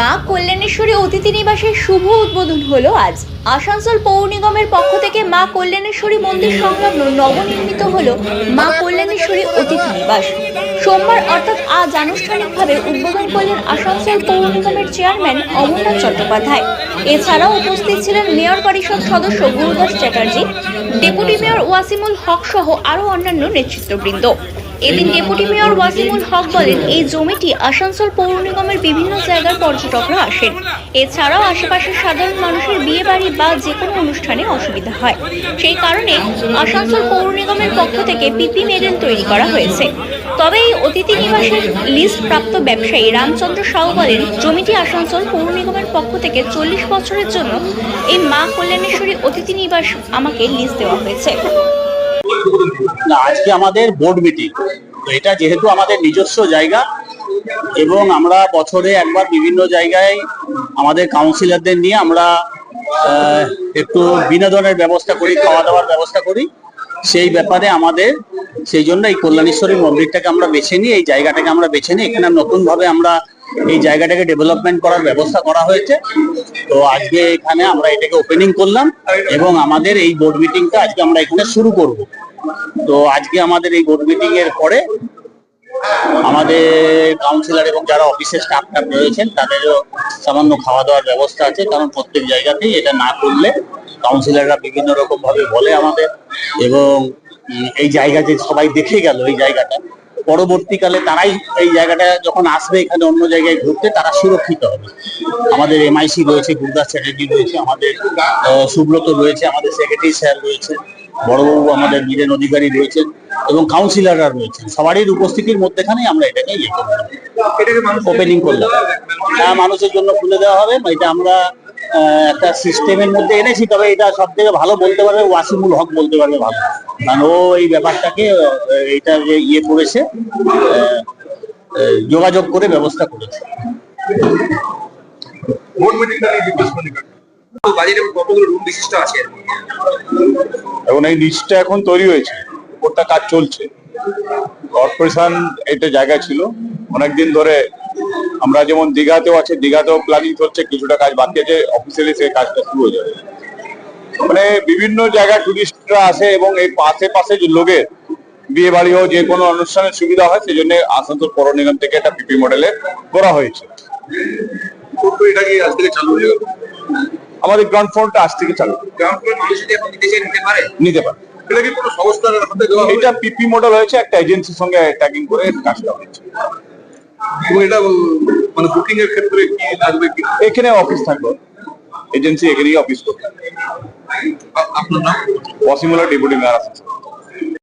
মা কল্যাণেশ্বরী অতিথি নিবাসের শুভ উদ্বোধন হলো আজ। আসানসোল পৌর নিগমের পক্ষ থেকে মা কল্যাণেশ্বরী মন্দির সংলগ্ন নবনির্মিত হলো মা কল্যাণেশ্বরী অতিথি নিবাস। সোমবার অর্থাৎ আজ আনুষ্ঠানিকভাবে উদ্বোধন করলেন আসানসোল পৌর নিগমের চেয়ারম্যান অমরনাথ চট্টোপাধ্যায়। এছাড়াও উপস্থিত ছিলেন মেয়র পরিষদ সদস্য গুরুদাস চ্যাটার্জি, ডেপুটি মেয়র ওয়াসিমুল হক সহ আরও অন্যান্য নেতৃত্ববৃন্দ। এদিন ডেপুটি মেয়র ওয়াসিমুল হক বলেন, এই জমিটি আসানসোল পৌর নিগমের বিভিন্ন জায়গার পর্যটকরা আসেন। এছাড়াও আশেপাশের সাধারণ মানুষের বিয়ে বাড়ি বা যে কোনো অনুষ্ঠানে অসুবিধা হয়। সেই কারণে আসানসোল পৌর নিগমের পক্ষ থেকে পিপি মেডেল তৈরি করা হয়েছে। তবে এই অতিথি নিবাসের লিস্ট প্রাপ্ত ব্যবসায়ী রামচন্দ্র সাউ বলেন, জমিটি আসানসোল পৌর নিগমের পক্ষ থেকে চল্লিশ বছরের জন্য এই মা কল্যাণেশ্বরী অতিথি নিবাস আমাকে লিস্ট দেওয়া হয়েছে। আজকে আমাদের বোর্ড মিটিং এটা যেহেতু আমাদের নিজস্ব জায়গা এবং আমরা বছরে একবার বিভিন্ন জায়গায় আমাদের কাউন্সিলরদের নিয়ে আমরা একটু বিনোদনের ব্যবস্থা করি খাওয়া দাওয়ার ব্যবস্থা করি। সেই ব্যাপারে আমাদের, সেই জন্য এই কল্যাণেশ্বরী মন্দিরটাকে আমরা বেছে নিই এই জায়গাটাকে আমরা বেছে নিই এখানে নতুনভাবে আমরা এই জায়গাটাকে ডেভেলপমেন্ট করার ব্যবস্থা করা হয়েছে। তো আজকে এখানে আমরা এটাকে ওপেনিং করলাম এবং আমাদের এই বোর্ড মিটিংটা আজকে আমরা এখানে শুরু করব। তো আজকে আমাদের এই বোর্ড মিটিং এর পরে আমাদের কাউন্সিলর এবং যারা অফিসের স্টাফটা রয়েছেন, তাদেরও সামান্য খাওয়া দাওয়ার ব্যবস্থা আছে। কারণ প্রত্যেক জায়গাতেই এটা না করলে কাউন্সিলররা বিভিন্ন রকম ভাবে বলে আমাদের এবং এই জায়গা যে সবাই দেখে গেল এই জায়গাটা। পরবর্তীকালে তারাই এই জায়গাটা যখন আসবে, এখানে অন্য জায়গায় ঘুরতে, তারা সুরক্ষিত হবে। আমাদের এমআইসি রয়েছে গুরদাস চ্যাটার্জি রয়েছে, আমাদের সুব্রত রয়েছে, আমাদের সেক্রেটারি স্যার রয়েছে। বড়বাবু আমাদের বীরেন অধিকারী রয়েছেন এবং কাউন্সিলররা রয়েছেন। সবারই উপস্থিতির মধ্যেখানেই আমরা এটাকে ইয়ে করলাম। ওপেনিং করলাম হ্যাঁ মানুষের জন্য খুলে দেওয়া হবে। এটা আমরা একটা সিস্টেমের মধ্যে এনেছি। তবে এটা সব থেকে ভালো বলতে পারবে ওয়াসিমুল হক বলতে পারবে ভালো। কারণ ও এই ব্যাপারটাকে এটা যে ইয়ে করেছে যোগাযোগ করে ব্যবস্থা করেছে। বাজেটে কতগুলো রুম বিশিষ্ট আছে? এখন এই লিস্টটা এখন তৈরি হয়েছে। উপরটা কাজ চলছে। কর্পোরেশন এটা জায়গা ছিল। অনেকদিন ধরে আমরা যেমন দীঘাতেও আছে দীঘাতেও প্ল্যানিং চলছে কিছুটা কাজ বাকি আছে অফিসিয়ালি সেই কাজটা শুরু হয়ে যাবে। মানে বিভিন্ন জায়গায় টুরিস্টরা আসে এবং এই পাশে পাশে যে লোকের বিয়ে বাড়ি হোক যে কোনো অনুষ্ঠানের সুবিধা হয় সেই জন্য আসানসোল পৌর নিগম থেকে একটা পিপি মডেলে করা হয়েছে। এটা কি আজ থেকে চালু হয়ে গেল? আমাদের গ্রাউন্ড ফ্লোরটা আজ থেকে চালু। নিতে পারে এটা পিপি মডেল হয়েছে একটা এজেন্সির সঙ্গে ট্যাগিং করে কাজটা হয়েছে। এটা মানে বুকিং এর ক্ষেত্রে কি লাগবে কি? এখানে অফিস থাকবে। এজেন্সি এখানেই অফিস করবে। আপনার নাম? পসিবল ডেপুটি মেয়ার আসানসোল